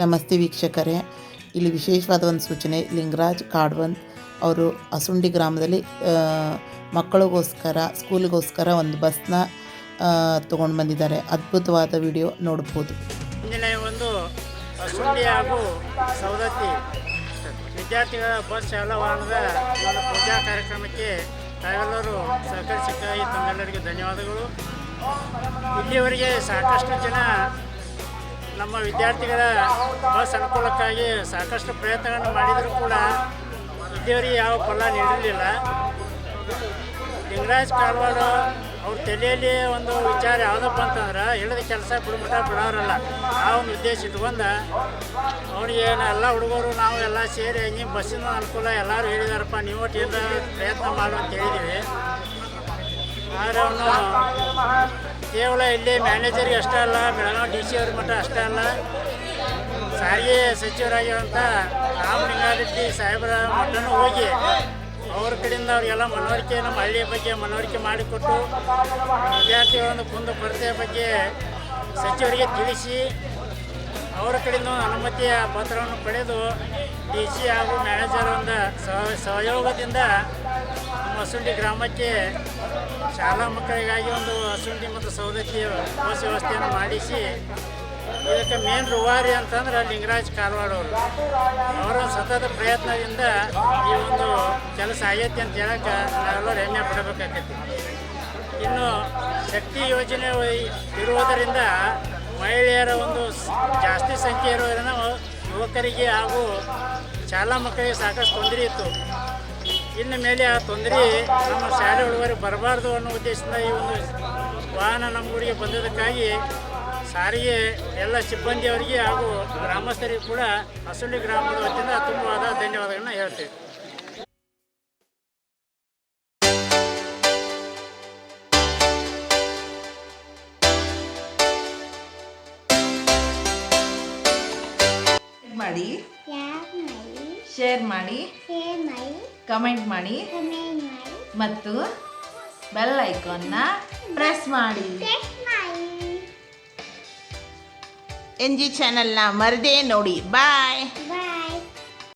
ನಮಸ್ತೆ ವೀಕ್ಷಕರೇ. ಇಲ್ಲಿ ವಿಶೇಷವಾದ ಒಂದು ಸೂಚನೆ, ಲಿಂಗರಾಜ್ ಕಾಡ್ವಂತ್ ಅವರು ಅಸುಂಡಿ ಗ್ರಾಮದಲ್ಲಿ ಮಕ್ಕಳಿಗೋಸ್ಕರ, ಸ್ಕೂಲಿಗೋಸ್ಕರ ಒಂದು ಬಸ್ನ ತೊಗೊಂಡು ಬಂದಿದ್ದಾರೆ. ಅದ್ಭುತವಾದ ವಿಡಿಯೋ ನೋಡ್ಬೋದು. ಒಂದು ಅಸುಂಡಿ ಹಾಗೂ ವಿದ್ಯಾರ್ಥಿಗಳ ಬಸ್ ಚಾಲವಾಣದ ಒಂದು ಪೂಜಾ ಕಾರ್ಯಕ್ರಮಕ್ಕೆ ತಾವೆಲ್ಲರೂ ಸಹಕರಿಸಿಕ್ಕಾಗಿ ತಮ್ಮೆಲ್ಲರಿಗೆ ಧನ್ಯವಾದಗಳು. ಇಲ್ಲಿವರೆಗೆ ಸಾಕಷ್ಟು ಜನ ನಮ್ಮ ವಿದ್ಯಾರ್ಥಿಗಳ ಬಸ್ ಅನುಕೂಲಕ್ಕಾಗಿ ಸಾಕಷ್ಟು ಪ್ರಯತ್ನಗಳನ್ನು ಮಾಡಿದರೂ ಕೂಡ ಇಲ್ಲಿಯವರೆಗೆ ಯಾವ ಫಲ ನೀಡಿರಲಿಲ್ಲ. ಲಿಂಗರಾಜ್ ಕಾರವಾರ ಅವ್ರ ತಲೆಯಲ್ಲಿ ಒಂದು ವಿಚಾರ ಯಾವುದಪ್ಪ ಅಂತಂದ್ರೆ ಹೇಳಿದ ಕೆಲಸ ಬಿಡ್ಮಟ ಬಿಡೋರಲ್ಲ, ಆ ಒಂದು ಉದ್ದೇಶ ಇಟ್ಕೊಂಡು ಅವ್ರಿಗೆ ಎಲ್ಲ ಹುಡುಗರು ನಾವು ಎಲ್ಲ ಸೇರಿ ಹಂಗೆ ಬಸ್ಸಿನ ಅನುಕೂಲ ಎಲ್ಲರೂ ಹೇಳಿದಾರಪ್ಪ, ನೀವು ಒಟ್ಟು ಪ್ರಯತ್ನ ಮಾಡು ಅಂತ ಹೇಳಿದ್ದೀವಿ ಆದರೆ ಅವನು ಕೇವಲ ಇಲ್ಲಿ ಮ್ಯಾನೇಜರ್ಗೆ ಅಷ್ಟೇ ಅಲ್ಲ, ಬೆಳಗಾವಿ ಡಿ ಸಿ ಅವ್ರ ಮಟ್ಟ ಅಷ್ಟೇ ಅಲ್ಲ, ಸಾರಿಗೆ ಸಚಿವರಾಗಿರುವಂಥ ರಾಮಲಿಂಗಾರೆಡ್ಡಿ ಸಾಹೇಬರ ಮಟ್ಟನೂ ಹೋಗಿ ಅವ್ರ ಕಡೆಯಿಂದ ಅವರಿಗೆಲ್ಲ ಮನವರಿಕೆ, ನಮ್ಮ ಹಳ್ಳಿಯ ಬಗ್ಗೆ ಮನವರಿಕೆ ಮಾಡಿಕೊಟ್ಟು ವಿದ್ಯಾರ್ಥಿಗಳನ್ನು ಕುಂದು ಕೊರತೆಯ ಬಗ್ಗೆ ಸಚಿವರಿಗೆ ತಿಳಿಸಿ ಅವರ ಕಡೆಯಿಂದ ಅನುಮತಿಯ ಪತ್ರವನ್ನು ಪಡೆದು ಡಿ ಸಿ ಹಾಗೂ ಮ್ಯಾನೇಜರ್ ಒಂದು ಸಹ- ಸಹಯೋಗದಿಂದ ಹಸುಂಡಿ ಗ್ರಾಮಕ್ಕೆ ಶಾಲಾ ಮಕ್ಕಳಿಗಾಗಿ ಒಂದು ಹಸುಂಡಿ ಮತ್ತು ಸೌದತ್ತಿ ಬಸ್ ವ್ಯವಸ್ಥೆಯನ್ನು ಮಾಡಿಸಿ, ಇದಕ್ಕೆ ಮೇನ್ ರೂವಾರಿ ಅಂತಂದ್ರೆ ಲಿಂಗರಾಜ್ ಕಾರವಾಡ ಅವರು. ಸತತ ಪ್ರಯತ್ನದಿಂದ ಈ ಒಂದು ಕೆಲಸ ಆಗೈತಿ ಅಂತ ಹೇಳಕ್ಕೆ ನಾವೆಲ್ಲರೂ ಹೆಮ್ಮೆ ಪಡಬೇಕಾಗೈತಿ. ಇನ್ನು ಶಕ್ತಿ ಯೋಜನೆ ಇರುವುದರಿಂದ ಮಹಿಳೆಯರ ಒಂದು ಜಾಸ್ತಿ ಸಂಖ್ಯೆ ಇರುವುದರಿಂದ ಯುವಕರಿಗೆ ಹಾಗೂ ಶಾಲಾ ಮಕ್ಕಳಿಗೆ ಸಾಕಷ್ಟು ತೊಂದರೆ ಇತ್ತು. ಇನ್ನು ಮೇಲೆ ಆ ತೊಂದರೆ ನಮ್ಮ ಶಾಲೆ ಹುಡುಗರಿಗೆ ಬರಬಾರ್ದು ಅನ್ನೋ ಉದ್ದೇಶದಿಂದ ಈ ಒಂದು ವಾಹನ ನಮ್ಮ ಊರಿಗೆ ಬಂದದಕ್ಕಾಗಿ ಸಾರಿಗೆ ಎಲ್ಲ ಸಿಬ್ಬಂದಿಯವರಿಗೆ ಹಾಗೂ ಗ್ರಾಮಸ್ಥರಿಗೂ ಕೂಡ ಹಸುಳ್ಳಿ ಗ್ರಾಮದ ವತಿಯಿಂದ ತುಂಬವಾದ ಧನ್ಯವಾದಗಳನ್ನ ಹೇಳ್ತೀವಿ. ಮಾಡಿ ಯಾರ್ ಮಾಡಿ? ಶೇರ್ ಮಾಡಿ ಶೇರ್ ಮಾಡಿ. ಕಮೆಂಟ್ ಮಾಡಿ. ಮತ್ತು ಬೆಲ್ ಐಕಾನ್ನ ಪ್ರೆಸ್ ಮಾಡಿ. ಎನ್ ಜಿ ಚಾನಲ್ನ ಮರದೇ ನೋಡಿ. ಬಾಯ್